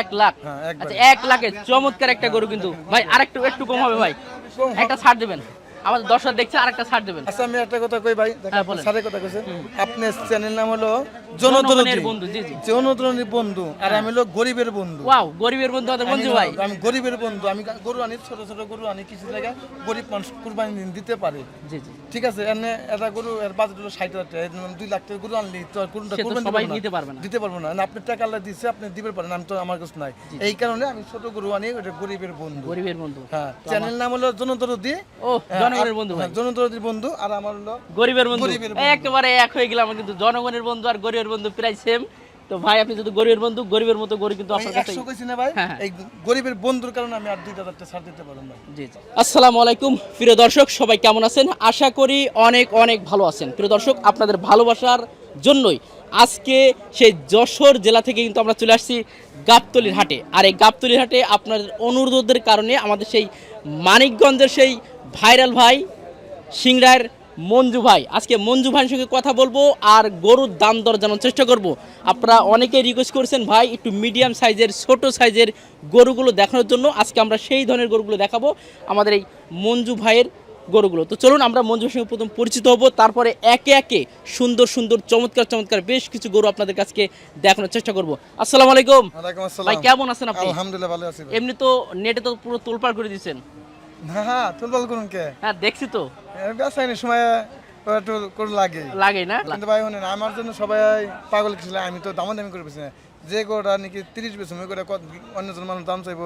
এক লাখ। হ্যাঁ। আচ্ছা এক লাখে চমৎকার একটা গরু কিন্তু। ভাই আর একটু একটু কম হবে ভাই। একটা ছাড় দেবেন। আমাদের দর্শক দেখছে আরেকটা ছাড় দেবেন। আচ্ছা আমি একটা কথা কই ভাই? হ্যাঁ। সারে কথা কইছে আপনার চ্যানেল নাম হলো জনগণের জনদরদি বন্ধু জি জি। জনদরদি বন্ধু। আর আমি হলো গরিবের বন্ধু। ওয়াও গরিবের বন্ধু আমাদের আমি- ভাই। আমি গরিবের বন্ধু। আমি গরু আনি ছোট ছোট গরু আনি কিছু গরিব মানুষ কুরবানি দিতে পারে। জি জি। ঠিক আছে? এনে এটা গরু এর বাজেট হলো ষাট হাজার টাকা। এর মানে লাখ টাকা গরু আনলি তো কোনটা কুরবানি সবাই। নিতে পারবে না। দিতে পারব না। আপনি টাকা আল্লাহ দিচ্ছে আপনি দিতে পারেন আমি তো আমার কাছে নাই। এই কারণে আমি ছোট গরু আনি ওটা গরিবের বন্ধু। গরিবের বন্ধু। হ্যাঁ চ্যানেল নাম হলো জনদরদি। ও জনগণের বন্ধু ভাই। জনদরদির বন্ধু আর আমার হলো গরিবের বন্ধু। একেবারে এক হয়ে গেলাম কিন্তু জনগণের বন্ধু আর গরিবের বন্ধু প্রায় সেম তো ভাই আপনি যদি গরিবের বন্ধু গরিবের মতো গরিব কিন্তু আমি আপনার কাছে কইছি না ভাই হ্যাঁ, হ্যাঁ। এই গরিবের বন্ধুর কারণে আমি আর দুই হাজার টাকা ছাড় দিতে পারলাম ভাই জি জি। আসসালামু আলাইকুম প্রিয় দর্শক সবাই কেমন আছেন? আশা করি অনেক অনেক ভালো আছেন। প্রিয় দর্শক আপনাদের ভালোবাসার জন্যই আজকে সেই যশোর জেলা থেকে কিন্তু আমরা চলে আসছি গাবতলির হাটে। আর এই গাবতলির হাটে আপনাদের অনুরোধের কারণে আমাদের সেই মানিকগঞ্জের সেই ভাইরাল ভাই সিংড়ার মঞ্জু ভাই। আজকে মঞ্জু ভাইয়ের সঙ্গে কথা বলব আর গরুর দাম দর জানার চেষ্টা করব। আপনারা অনেকেই রিকোয়েস্ট করেছেন ভাই একটু মিডিয়াম সাইজের ছোট সাইজের গরুগুলো দেখানোর জন্য। আজকে আমরা সেই ধরনের গরুগুলো দেখাবো আমাদের এই মঞ্জু ভাইয়ের গরুগুলো। তো চলুন আমরা মঞ্জুর সঙ্গে প্রথম পরিচিত হব। তারপরে একে একে সুন্দর সুন্দর চমৎকার চমৎকার বেশ কিছু গরু আপনাদের কাছকে দেখানোর চেষ্টা করব। আসসালামু আলাইকুম। ভাই কেমন আছেন আপনি? আলহামদুলিল্লাহ ভালো আছি এমনি তো নেটে তো পুরো তোলপাড় করে দিয়েছেন হ্যাঁ হ্যাঁ তুলবাল করুন কে? হ্যাঁ দেখছি তো। সময় একটু করে লাগে। লাগে না? কিন্তু ভাই শুনেন আমার জন্য সবাই পাগল আমি তো দাম দামি করে না। যে গোটা নাকি তিরিশ বেশি ওই করে কত অন্যজন মানুষ দাম চাইব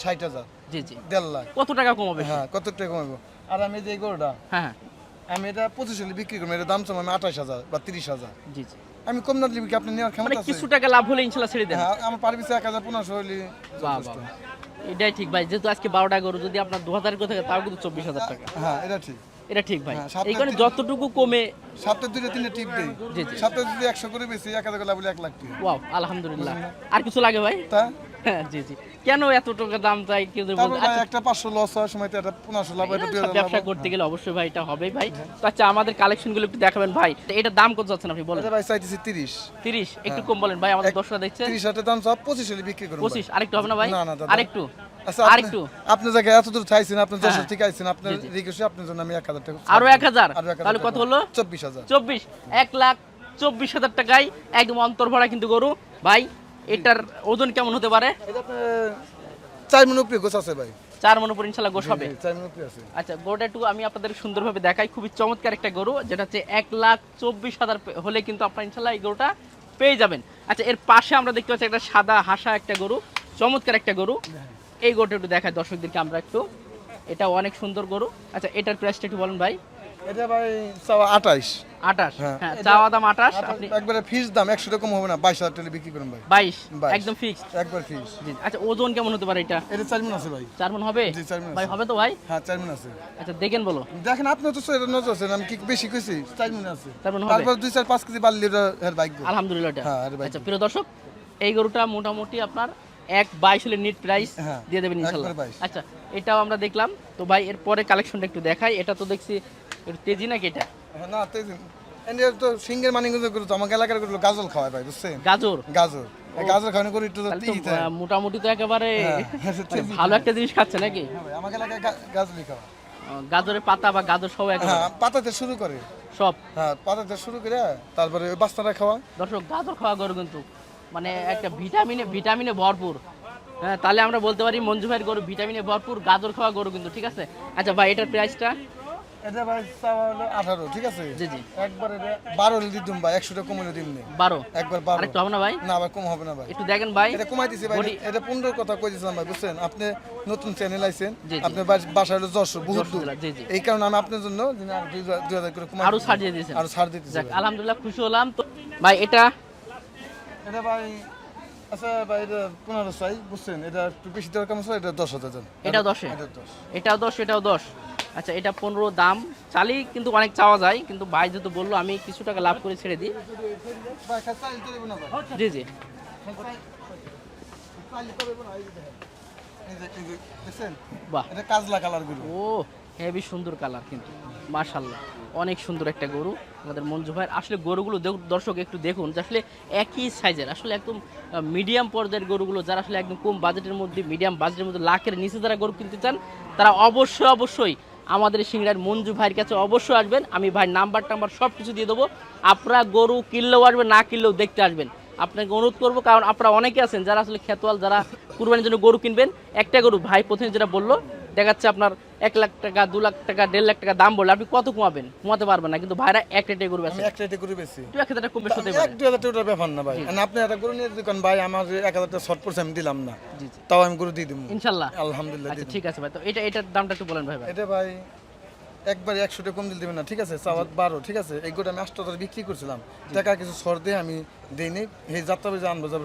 ষাট হাজার। জি জি। দেড় লাখ। কত টাকা কমাবে? হ্যাঁ কত টাকা কমাবো আর আমি যে গরুটা হ্যাঁ হ্যাঁ। আমি এটা পঁচিশ হলে বিক্রি করব এটা দাম চাবো আমি আঠাশ হাজার বা তিরিশ হাজার। জি জি। আমি কম না দিলে কি? আপনি নেওয়ার মানে ক্ষমতা আছে? কিছু টাকা লাভ হলে ইনশাল্লাহ ছেড়ে দেন। হ্যাঁ আমার পারবি এক হাজার পনেরোশো হলে এটাই ঠিক ভাই, যেহেতু আজকে বারোটা গরু, যদি আপনার দু হাজার করে থাকে, তাও কিন্তু চব্বিশ হাজার টাকা। হ্যাঁ এটা ঠিক। এটা ঠিক ভাই। হ্যাঁ, এই কারণে যতটুকু কমে সপ্তাহে দুটো তিনটে টিপ দিই। সপ্তাহে যদি একশো করে বেশি এক হাজার লাভ এক লাখ টাকা ওয়াও আলহামদুলিল্লাহ। আর কিছু লাগে ভাই? তা? হ্যাঁ জি জি। কেন এত টাকা দাম চাই কেউ আচ্ছা, একটা পাঁচশো লস হওয়ার সময় একটা পনেরোশো লাভ ব্যবসা করতে গেলে অবশ্যই ভাই এটা হবেই ভাই। তো আচ্ছা আমাদের কালেকশনগুলো একটু দেখাবেন ভাই। এটা দাম কত যাচ্ছেন আপনি বলেন? ভাই চাইতেছি তিরিশ। তিরিশ? একটু কম বলেন ভাই আমাদের দর্শকরা দেখছে। তিরিশ হাজার দাম সব পঁচিশ হলে বিক্রি করব পঁচিশ? আরেকটু হবে না ভাই। আরেকটু? আচ্ছা আপনি- আরেকটু। আপনি জায়গায় এত দূর চাইছেন আপনি যশোর হ্যাঁ। থেকে আইছেন আপনার রিকোয়েস্টে আপনার জন্য আমি এক হাজার টাকা আরও এক হাজার? আরও এক হাজার তাহলে কত হলো? চব্বিশ হাজার। চব্বিশ। এক লাখ চব্বিশ হাজার টাকায় একদম অন্তর ভরা কিন্তু গরু। ভাই এটার ওজন কেমন হতে পারে? চার মিনিট উপরে গোছ আছে ভাই। চার মন উপর ইনশাল্লাহ গোস হবে। আচ্ছা গরুটা একটু আমি আপনাদের সুন্দরভাবে দেখাই। খুবই চমৎকার একটা গরু যেটা হচ্ছে এক লাখ চব্বিশ হাজার হলে কিন্তু আপনার ইনশাল্লাহ এই গরুটা পেয়ে যাবেন। আচ্ছা এর পাশে আমরা দেখতে পাচ্ছি একটা সাদা হাসা একটা গরু চমৎকার একটা গরু। এই গরুটা একটু দেখায় দর্শকদেরকে আমরা একটু। এটা অনেক সুন্দর গরু। আচ্ছা এটার প্রাইসটা একটু বলেন ভাই। এটা ভাই চাওয়া আঠাইশ আঠাশ? হ্যাঁ। হ্যাঁ চাওয়া দাম আঠাশ একবারে দাম একশো টাকা হবে না বাইশ হাজার টাকা বিক্রি করুন ভাই। বাইশ? বাইশ। একদম ফিক্সড একবার ফিস আচ্ছা ওজন কেমন হতে পারে এটা? এটা চার মিনিট আছে ভাই। চার মন হবে? জি, চার মণ ভাই হবে তো ভাই? হ্যাঁ চার আছে। আচ্ছা দেখেন বলো। দেখেন আপনি তো নজর আমি কি বেশি কইছি? চার মিনিট আছে। চার মণ হবে? তারপর দুই চার পাঁচ কেজি বাড়লি এটা এর বাইক আলহামদুলিল্লাহ এটা। হ্যাঁ। আচ্ছা প্রিয় দর্শক এই গরুটা মোটামুটি আপনার এক বাইশ হলে নিট প্রাইস হ্যাঁ, দিয়ে দেবেন ইনশাল্লাহ। আচ্ছা এটাও আমরা দেখলাম। তো ভাই এর পরে কালেকশনটা একটু দেখাই। এটা তো দেখছি তেজি নাকি এটা? হ্যাঁ, না তেজ। তো সিঙ্গের মানিক গরু তো আমাকে এলাকার গরু গাজল খাওয়ায় ভাই বুঝছেন? গাজর? গাজর। গাজর খাওয়ানো করে একটু মোটামুটি তো একেবারে হ্যাঁ, মানে ভালো একটা জিনিস খাচ্ছে নাকি? আমাকে এলাকায় গাজরই খাওয়া গাজরের পাতা বা গাজর হ্যাঁ পাতাতে শুরু করে। সব? হ্যাঁ পাতাতে শুরু করে তারপরে বাস্তাটা খাওয়া। দর্শক গাজর খাওয়া করে কিন্তু মানে একটা ভিটামিনে ভিটামিনে ভরপুর। হ্যাঁ তাহলে আমরা বলতে পারি মঞ্জু ভাইয়ের গরু ভিটামিনে ভরপুর গাজর খাওয়া গরু কিন্তু ঠিক আছে? আচ্ছা ভাই এটার প্রাইসটা এটা ভাই চাওয়া হলো আঠারো ঠিক আছে? জি জি। একবার এটা বারো হলে দিতুম ভাই একশো কমলে দিন নে। বারো? একবার বারো। আরেকটু হবে না ভাই? না ভাই কম হবে না ভাই। একটু দেখেন ভাই। এটা কমাই দিছি ভাই এটা পনেরোর কথা কই দিছিলাম ভাই বুঝছেন? আপনি নতুন চ্যানেল আইছেন বাসা হলো যশোর বহুত দূর। এই কারণে আমি আপনার জন্য দুই হাজার- করে কমাই আরও দিছি। ছাড় দিয়ে দিয়েছেন। আরও ছাড় দিতেছি যাক ভাই। আলহামদুলিল্লাহ খুশি হলাম। তো ভাই এটা এটা ভাই আচ্ছা ভাই এটা পনেরো চাই বুঝছেন? এটা একটু বেশি দরকার আছে এটা দশ হাজার। এটাও দশে? এটাও দশ এটাও দশ। আচ্ছা এটা পনেরো দাম। চালি কিন্তু অনেক চাওয়া যায় কিন্তু ভাই যেহেতু বলল আমি কিছু টাকা লাভ করে ছেড়ে দিই। জি জি? বাহ। এটা কাজলা কালার ও হেভি সুন্দর কালার কিন্তু। মাশাল্লাহ অনেক সুন্দর একটা গরু আমাদের মঞ্জু ভাইয়ের। আসলে গরুগুলো দর্শক একটু দেখুন যে আসলে একই সাইজের আসলে একদম মিডিয়াম পর্যায়ের গরুগুলো যারা আসলে একদম কম বাজেটের মধ্যে মিডিয়াম বাজেটের মধ্যে লাখের নিচে যারা গরু কিনতে চান, তারা অবশ্যই অবশ্যই আমাদের সিংড়ার মঞ্জু ভাইয়ের কাছে অবশ্যই আসবেন। আমি ভাই নাম্বার টাম্বার সব কিছু দিয়ে দেবো। আপনারা গরু কিনলেও আসবেন, না কিনলেও দেখতে আসবেন। আপনাকে অনুরোধ করব, কারণ আপনারা অনেকে আছেন যারা আসলে খেতোয়াল যারা কুরবানির জন্য গরু কিনবেন। একটা গরু ভাই প্রথমে যেটা বলল দেখাচ্ছে আপনার এক লাখ টাকা দু লাখ টাকা দেড় লাখ টাকা দাম বললে আপনি কত কমাবেন? কমাতে পারবেন না কিন্তু ভাইরা এক রেটে গরু আমি এক রেটে করে বেশি দু এক হাজার টাকা কম বেশি হতে পারে। এক দু হাজার টাকার ব্যাপার না ভাই। আপনি একটা গরু নিয়ে দোকান ভাই আমার এক হাজার টাকা শর্ট পড়ছে আমি দিলাম না তাও আমি গরু দিয়ে দিব ইনশাল্লাহ। আলহামদুলিল্লাহ আচ্ছা ঠিক আছে ভাই। তো এটা এটার দামটা একটু বলেন ভাই ভাই। এটা ভাই একবারে একশো টাকা কম দিলে দেবেন না ঠিক আছে? চাওয়াত বারো ঠিক আছে? এই গোটা আমি আটশো টাকা বিক্রি করছিলাম। টাকা কিছু সর দিয়ে আমি দিইনি। এই যাত্রা যে আনব যাব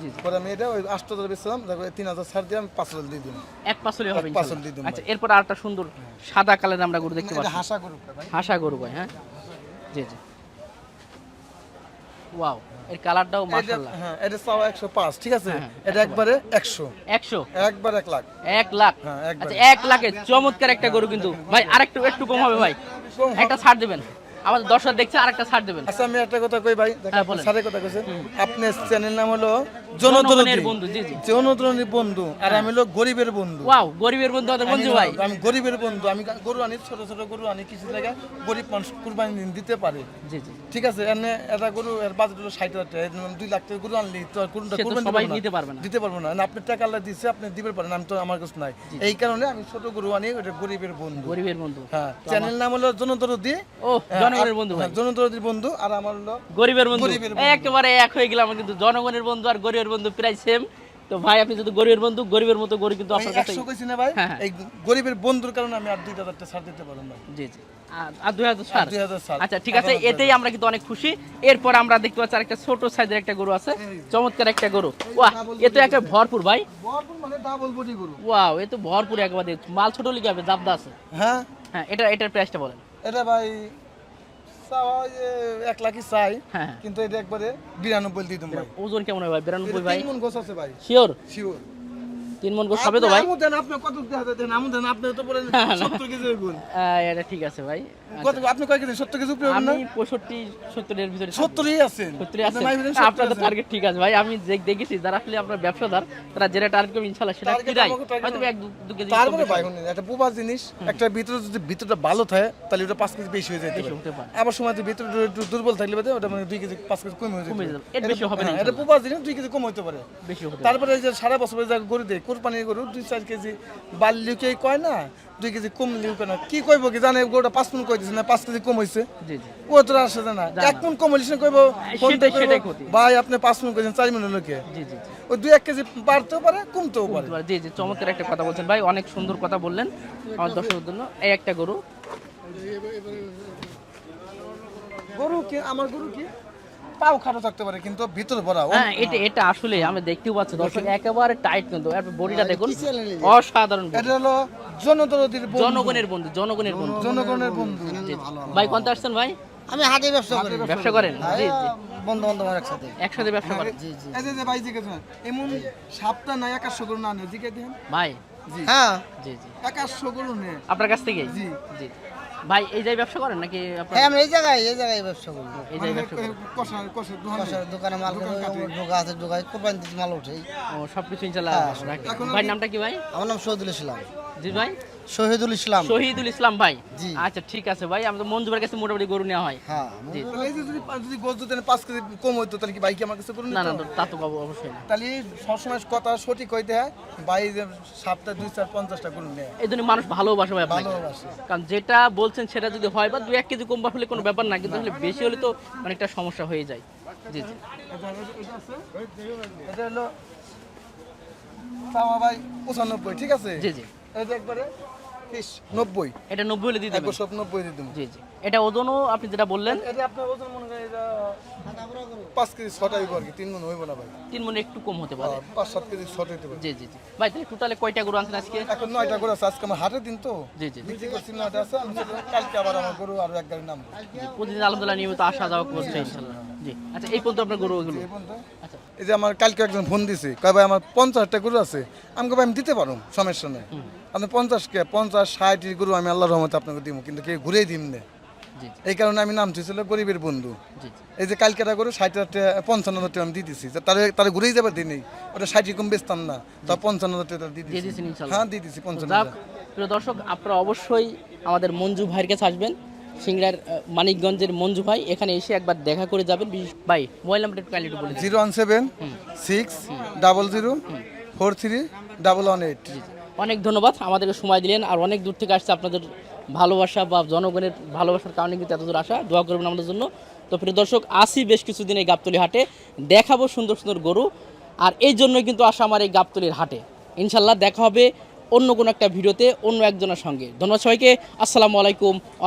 জি। পরে আমি এটা ওই আটশো টাকা বেচছিলাম দেখো তিন হাজার ছাড় দিয়ে আমি পাঁচ হাজার দিয়ে দিলাম। এক পাঁচলে হবে ইনশাল্লাহ। দিয়ে দিন আচ্ছা এরপর আরেকটা সুন্দর সাদা কালারের আমরা গরু দেখতে পাচ্ছি। হাসা গরু ভাই। হাসা গরু ভাই হ্যাঁ? জি জি। ওয়াও। এর কালারটাও মাশাআল্লাহ। হ্যাঁ এটা চাওয়া একশো পাঁচ ঠিক আছে? হ্যাঁ, এটা একবারে একশো। একশো? একবার এক লাখ। এক লাখ? হ্যাঁ, আচ্ছা এক লাখে। চমৎকার একটা গরু কিন্তু। ভাই আরেকটু একটু কম হবে ভাই। একটা ছাড় দিবেন। আমাদের দর্শক দেখছে আরেকটা ছাড় দিবেন। আচ্ছা আমি একটা কথা কই ভাই? ছাড়ের কথা কইছেন আপনার চ্যানেল নাম হলো জনগণের বন্ধু জি জি। জনদরদি বন্ধু। আর আমি হলো গরিবের বন্ধু। ওয়াও গরিবের বন্ধু আমাদের মঞ্জু ভাই। আমি গরিবের বন্ধু। আমি গরু আনি ছোট ছোট গরু আনি কিছু জায়গায় গরিব মানুষ কুরবানি দিন দিতে পারে। জি জি। ঠিক আছে? এনে এটা গরু এর বাজেট হলো ষাট হাজার টাকা। দুই লাখ টাকা গরু আনলি তো আর গরুটা সে তো কুরবানি সবাই দিতে পারবে না। দিতে পারব না। না, আপনি টাকা আল্লাহ দিচ্ছে আপনি দিতে পারেন আমি তো আমার কাছে নাই। এই কারণে আমি ছোট গরু আনি ওটা গরিবের বন্ধু। গরিবের বন্ধু। হ্যাঁ চ্যানেল নাম হলো জনদরদি ও জনগণের বন্ধু ভাই। জনদরদির বন্ধু আর আমার হলো গরিবের বন্ধু। একেবারে এক হয়ে গেলাম কিন্তু জনগণের বন্ধু আর গরিবের বন্ধু প্রায় সেম তো ভাই আপনি যদি গরিবের বন্ধু গরিবের মতো গরিব কিন্তু আপনার কাছে কইছি না ভাই হ্যাঁ, হ্যাঁ। এই গরিবের বন্ধুর কারণে আমি আর দুই হাজার টাকা ছাড় দিতে পারলাম ভাই জি জি। আর- আর দুই হাজার ষাট দুই হাজার ছাড়। আচ্ছা ঠিক আছে এতেই আমরা কিন্তু অনেক খুশি। এরপর আমরা দেখতে পাচ্ছি আরেকটা ছোট সাইজের একটা গরু আছে। চমৎকার একটা গরু। ওয়াহ এ তো একটা ভরপুর ভাই। ভরপুর মানে ডাবল বডি গরু। ওয়াও এ তো ভরপুর একবারে। মাল ছোট লিখে হবে? জাবদা আছে। হ্যাঁ। হ্যাঁ এটা এটার প্রাইসটা বলেন। এটা ভাই এক লাখই চাই হ্যাঁ। কিন্তু এটা একবারে বিরানব্বই দিয়ে দেবো ওজন কেমন হয় ভাই? বিরানব্বই ভাই? তিন গুণ গোছ আছে ভাই। শিওর শিওর তিন মন গোস হবে তো ভাই? দেন আপনি কত দেখা দেন? আমু দেন আপনি তো বলেন সত্তর কেজি গুণ আহ, এটা ঠিক আছে ভাই। কত আপনি কয় কেজি? সত্তর কেজি উপরে আমি পঁয়ষট্টি সত্তরের ভিতরে থাকব। সত্তরই আছেন? সত্তরই আছে আপনি আপনার টার্গেট ঠিক আছে ভাই। আমি যে- দেখেছি যারা আসলে আপনার ব্যবসাদার তারা যেটা টার্গেট করবে ইনশাল্লাহ সেটা কিরাই হয়তো এক দু- কেজি তারপরে ভাই শুনুন, একটা বুবা জিনিস একটা ভিতরে যদি ভিতরটা ভালো থাকে তাহলে ওটা পাঁচ কেজি বেশি হয়ে যায় আবার সময় ভিতরে একটু দুর্বল থাকলে ওটা মানে দুই কেজি পাঁচ কেজি কমে হয়ে যায় এর বেশি হবে না হ্যাঁ, এটা বুবা জিনিস দুই কেজি কম হতে পারে। বেশি হতে তারপরে যে সারা বছর যা গরু দেয় কোরবানির গরু দুই চার কেজি বাল্যকে কয় না দুই কেজি কম লিউ কেন কি কইব কি জানে গরুটা পাঁচ মন কই দিছে না পাঁচ কেজি কম হইছে। জি জি। ও তো আসে না এক মন কম হইছে কইব ফোন সেটাই ক্ষতি। ভাই আপনি পাঁচ মন কইছেন চার মন লোকে। জি জি জি। ওই দুই এক কেজি বাড়তেও পারে কমতেও পারে। জি জি চমৎকার একটা কথা বলছেন ভাই অনেক সুন্দর কথা বললেন। আমার দর্শকের জন্য এই একটা গরু। গরু কি আমার গরু কি? পাও খাটো থাকতে পারে কিন্তু ভিতরে ভরা হ্যাঁ এটা এটা আসলে আমি দেখতেও পাচ্ছি দর্শক একেবারে টাইট কিন্তু। এর বডিটা দেখুন অসাধারণ এটা হলো জনদরদির বন্ধু। জনগণের বন্ধু জনগণের বন্ধু। জনগণের বন্ধু। জি, জি। ভাই কোনটা আসছেন ভাই? আমি হাটে ব্যবসা করি। ব্যবসা করেন? জি জি। বন্ধু বান্ধব একসাথে। একসাথে ব্যবসা করেন। এই যে যে ভাই জিজ্ঞেস এমন সাপটা নাই একাশশো গরু না জিজ্ঞেস দেন ভাই? জি। হ্যাঁ। জি জি। গরু নে আপনার কাছ থেকে জি। জি। ভাই এই জায়গায় ব্যবসা করেন নাকি আপনার? হ্যাঁ আমি এই জায়গায় এই জায়গায় ব্যবসা করি। এই জায়গায় ব্যবসা কষা দোকান কষার দোকানে মাল ঢোকা আছে ঢোকায় কোরবানি দিতে মাল ওঠে ও সবকিছু ইনশাআল্লাহ রাখেন। ভাই নামটা কি ভাই? আমার নাম সৌদুল ইসলাম। জি ভাই। শহীদুল ইসলাম। শহীদুল ইসলাম ভাই? আচ্ছা ঠিক আছে ভাই আমাদের মঞ্জুবার কাছে মোটামুটি গরু নেওয়া হয়। হ্যাঁ এই যদি যদি গোছ দিতেন পাঁচ কেজি কম হইতো তাহলে কি বাইকে আমার কাছে করুন না না তা তো বাবু অবশ্যই তাহলে সবসময় কথা সঠিক হইতে হয় বাই যে দুই চার পঞ্চাশটা গরু নেয়। এই জন্য মানুষ ভালোবাসে ভাই আপনাকে। কারণ যেটা বলছেন সেটা যদি হয় বা দু এক কেজি কম হলে কোনো ব্যাপার না কিন্তু আসলে বেশি হলে তো অনেকটা সমস্যা হয়ে যায়। জি জি। এটা হলো ভাই পঁচানব্বই ঠিক আছে? জি জি। এটা একবারে তিরিশ নব্বই। এটা নব্বই হলে দিয়ে দেবেন। সব নব্বই দিয়ে দেবো। জি জি। এটা ওজনও আপনি যেটা বললেন? এটা আপনার ওজন মনে করেন এটা পাঁচ কেজি ছটাই আর কি তিন মন হইব না ভাই। তিন মনে একটু কম হতে পারে। পাঁচ সাত কেজি ছট হইতে পারে। জি জি জি। ভাই তাহলে টোটালে কয়টা গরু আনছেন আজকে? এখন নয়টা গরু আছে আজকে আমার হাটের দিন তো। জি জি। বিক্রি করছি নয়টা আছে আমি কালকে আবার আমার গরু আরও এক গাড়ি নামবো প্রতিদিন আলহামদুলিল্লাহ নিয়মিত আসা যাওয়া করছে জি। আচ্ছা এই পর্যন্ত আপনার গরু এগুলো? আচ্ছা এই যে আমার কালকে একজন ফোন দিছে কয় ভাই আমার পঞ্চাশটা গরু আছে। আমাকে ভাই আমি দিতে পারো সমস্যা নেই। আপনি পঞ্চাশ কে পঞ্চাশ ষাট গরু আমি আল্লাহর রহমতে আপনাকে দিব কিন্তু কেউ ঘুরেই দিন না। এই কারণে আমি নাম ছিল গরিবের বন্ধু। এই যে কালকেটা করে ষাট হাজার পঞ্চান্ন হাজার টাকা আমি দিয়ে দিছি। তারা তারা ঘুরেই যাবে দিনই ওটা ষাট কম বেচতাম না তা পঞ্চান্ন হাজার টাকা দিয়ে দিয়ে দিয়েছি হ্যাঁ দিয়ে দিছি পঞ্চান্ন হাজার। প্রিয় দর্শক আপনারা অবশ্যই আমাদের মঞ্জু ভাইয়ের কাছে আসবেন। সিংড়ার মানিকগঞ্জের মঞ্জু ভাই এখানে এসে একবার দেখা করে যাবেন। ভাই মোবাইল নাম্বারটা একটু কাইন্ডলি একটু বলে দিন। Zero one seven six double zero four three double one eight. অনেক ধন্যবাদ আমাদেরকে সময় দিলেন। আর অনেক দূর থেকে আসছে আপনাদের ভালোবাসা বা জনগণের ভালোবাসার কারণে কিন্তু এত দূর আসা। দোয়া করবেন আমাদের জন্য। তো প্রিয় দর্শক আসি বেশ কিছুদিন এই গাবতলি হাটে। দেখাবো সুন্দর সুন্দর গরু। আর এই জন্যই কিন্তু আসা আমার এই গাবতলির হাটে। ইনশাল্লাহ দেখা হবে অন্য কোনো একটা ভিডিওতে অন্য একজনের সঙ্গে। ধন্যবাদ সবাইকে। আসসালামু আলাইকুম আ